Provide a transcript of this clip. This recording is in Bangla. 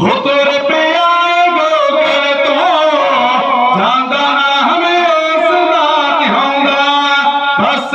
ਹੋ ਤੋਰੇ ਪਿਆ ਗੋਗਲ होंदा बस